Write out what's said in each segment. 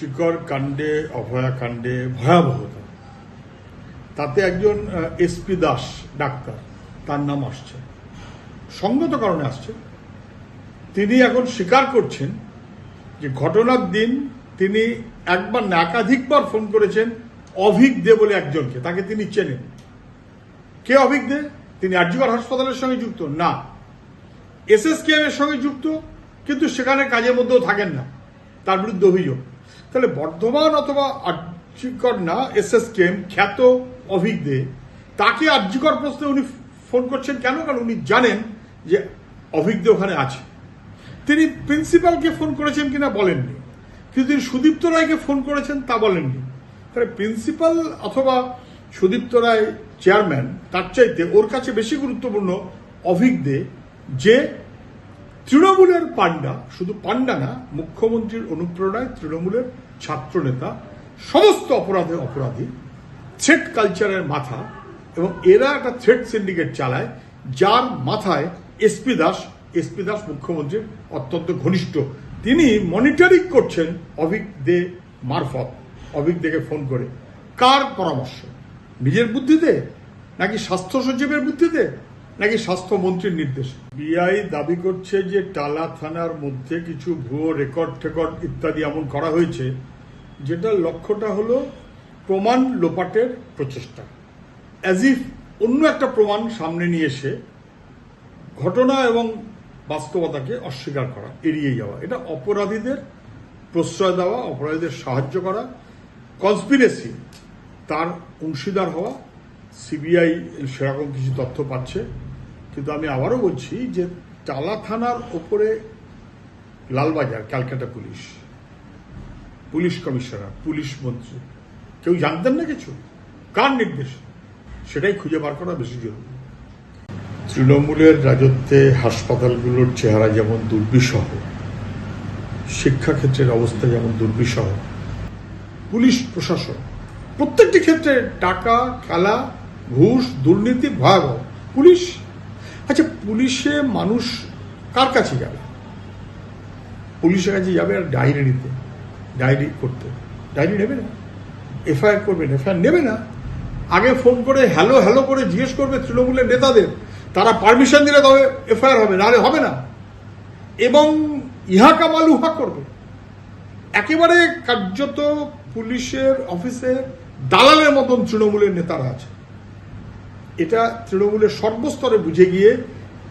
আর্চিকর কাণ্ডে, অভয়া কাণ্ডে, ভয়াবহতা। তাতে একজন এসপি দাস ডাক্তার, তার নাম আসছে। সঙ্গত কারণে আসছে। তিনি এখন স্বীকার করছেন যে ঘটনার দিন তিনি একবার না একাধিকবার ফোন করেছেন অভিক দে বলে একজনকে, তাকে তিনি চেনেন। কে অভিক দে? তিনি আর্যগর হাসপাতালের সঙ্গে যুক্ত। না। এসএসকেএম এর সঙ্গে যুক্ত, কিন্তু সেখানে কাজের মধ্যেও থাকেন না। তার বিরুদ্ধে অভিযোগ। তাহলে বর্ধমান অথবা আর্যিকর না এসএসকেএম খ্যাত অভিক দে তাকে আর্যিকর প্রশ্নে উনি ফোন করছেন কেন? কারণ উনি জানেন যে অভিক দে ওখানে আছে। তিনি প্রিন্সিপালকে ফোন করেছেন কিনা বলেননি। কিন্তু তিনি সুদীপ্ত রায়কে ফোন করেছেন তা বলেননি। তাহলে প্রিন্সিপাল অথবা সুদীপ্ত রায় চেয়ারম্যান, তার চাইতে ওর কাছে বেশি গুরুত্বপূর্ণ অভিক দে যে তৃণমূলের পান্ডা শুধু পান্ডা না, মুখ্যমন্ত্রীর অনুপ্রেরণায় তৃণমূলের ছাত্র নেতা সমস্ত অপরাধে অপরাধী থ্রেট কালচারের মাথা, এবং এরা একটা থ্রেট সিন্ডিকেট চালায়, যার মাথায় এসপি দাস এসপি দাস মুখ্যমন্ত্রীর অত্যন্ত ঘনিষ্ঠ। তিনি মনিটরিং করছেন অভিক দে মারফত, অভিক দেকে ফোন করে। কার পরামর্শ? নিজের বুদ্ধিতে? নাকি স্বাস্থ্য সচিবের বুদ্ধিতে? নাকি স্বাস্থ্যমন্ত্রীর নির্দেশ? বিআই দাবি করছে যে টালা থানার মধ্যে কিছু ভুয়ো রেকর্ড টেকর্ড ইত্যাদি এমন করা হয়েছে, যেটার লক্ষ্যটা হলো প্রমাণ লোপাটের প্রচেষ্টা। অ্যাজ ইফ অন্য একটা প্রমাণ সামনে নিয়ে এসে ঘটনা এবং বাস্তবতাকে অস্বীকার করা, এড়িয়ে যাওয়া। এটা অপরাধীদের প্রশ্রয় দেওয়া, অপরাধীদের সাহায্য করা কনস্পিরেসি তার অংশীদার হওয়া। সিবিআই সেরকম কিছু তথ্য পাচ্ছে। কিন্তু আমি আবারও বলছি যে টালা থানার ওপরে Lalbazar, Calcutta police police commissioner, police মন্ত্রী, কেউ জানতেন না কিছু? কার নির্দেশ? সেটাই খুঁজে বার করা বেশি জরুরি। তৃণমূলের রাজত্বে হাসপাতালগুলোর চেহারা যেমন দুর্বিষহ, শিক্ষাক্ষেত্রের অবস্থা যেমন দুর্বিষহ, পুলিশ প্রশাসন, প্রত্যেকটি ক্ষেত্রে টাকা, খেলা, ঘুষ, দুর্নীতি ভয়াবহ। পুলিশ আচ্ছা পুলিশে মানুষ কার কাছে যাবে? পুলিশের কাছে যাবে আর ডায়েরি নিতে, ডায়েরি করতে। ডায়েরি নেবে না। এফআইআর করবেন এফআইআর নেবে না। আগে ফোন করে হ্যালো হ্যালো করে জিজ্ঞেস করবে তৃণমূলের নেতাদের। তারা পারমিশন দিলে তবে এফআইআর হবে, নাহলে হবে না। এবং ইহা কামাল, উহা করবে। একেবারে কার্যত পুলিশের অফিসে দালালের মতন তৃণমূলের নেতারা আছে। এটা তৃণমূলের সর্বস্তরে বুঝে গিয়ে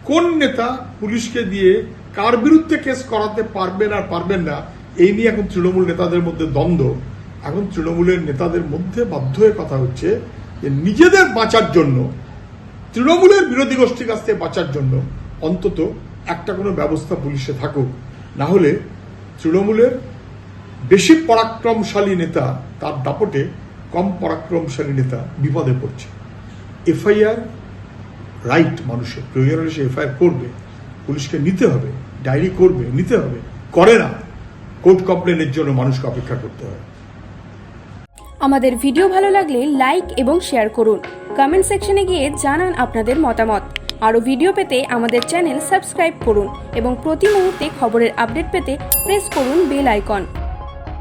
কোন নেতা পুলিশকে দিয়ে কার বিরুদ্ধে কেস করাতে পারবেন আর পারবেন না, এই নিয়ে এখন তৃণমূল নেতাদের মধ্যে দ্বন্দ্ব। এখন তৃণমূলের নেতাদের মধ্যে বাধ্য হয়ে কথা হচ্ছে যে নিজেদের বাঁচার জন্য, তৃণমূলের বিরোধী গোষ্ঠীর কাছ থেকে বাঁচার জন্য অন্তত একটা কোনো ব্যবস্থা পুলিশে থাকুক। না হলে তৃণমূলের বেশি পরাক্রমশালী নেতা তার দাপটে কম পরাক্রমশালী নেতা বিপদে পড়ছে। এফআইআর রাইট মানুষের, প্রয়োজন হলে সে এফআইআর করবে। পুলিশকে নিতে হবে, ডায়েরি করবে, নিতে হবে, করে না। কোর্ট কমপ্লেনের জন্য মানুষকে অপেক্ষা করতে হয়। আমাদের ভিডিও ভালো লাগলে লাইক এবং শেয়ার করুন। কমেন্ট সেকশনে গিয়ে জানান আপনাদের মতামত। আরও ভিডিও পেতে আমাদের চ্যানেল সাবস্ক্রাইব করুন এবং প্রতি মুহূর্তে খবরের আপডেট পেতে প্রেস করুন বেল আইকন